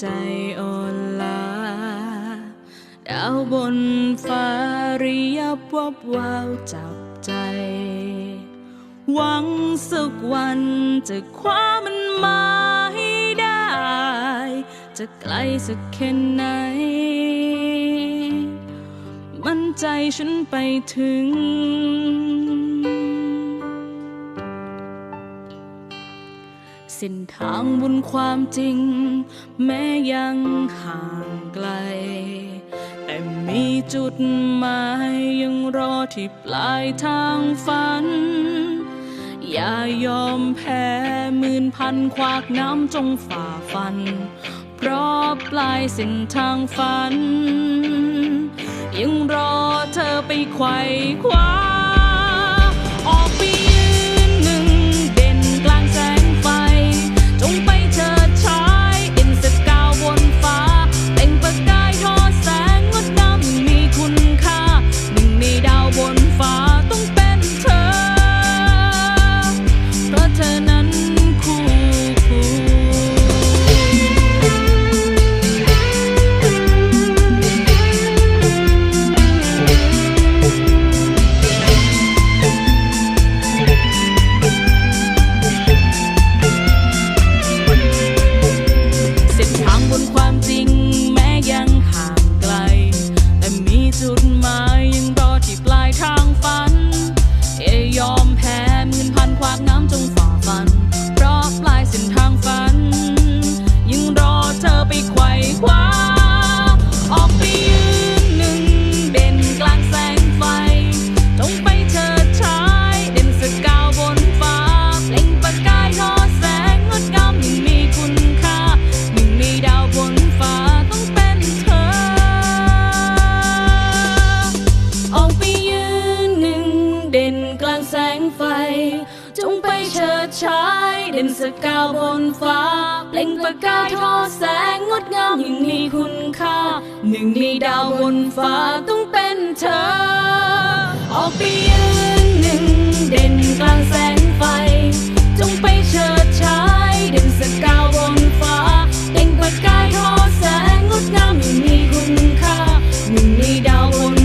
ใจอ่อนล้าดาวบนฟ้าระยับวับวาวจับใจ หวังสักวันจะคว้ามันมาให้ได้ จะไกลสักแค่ไหน มั่นใจฉันไปถึง เส้นทางบนความจริง แม้ยังห่างไกล แต่มีจุดหมายยังรอที่ปลายทางฝัน อย่ายอมแพ้หมื่นพันขวากน้ำจงฝ่าฟัน เพราะปลายเส้นทางฝัน ยังรอเธอไปไขว่คว้า จุดหมายยังรอที่ปลายทางฝัน ไปเชิดชายเด่นสกาวบนฟ้า เปล่งประกายทอแสงงดงามยิ่งมีคุณค่า หนึ่งในดาวบนฟ้าต้องเป็นเธอ ออกไปยืนหนึ่งเด่นกลางแสงไฟ จงไปเชิดชายเด่นสกาวบนฟ้าเปล่งประกายทอแสงงดงามยิ่งมีคุณค่า หนึ่งในดาวบน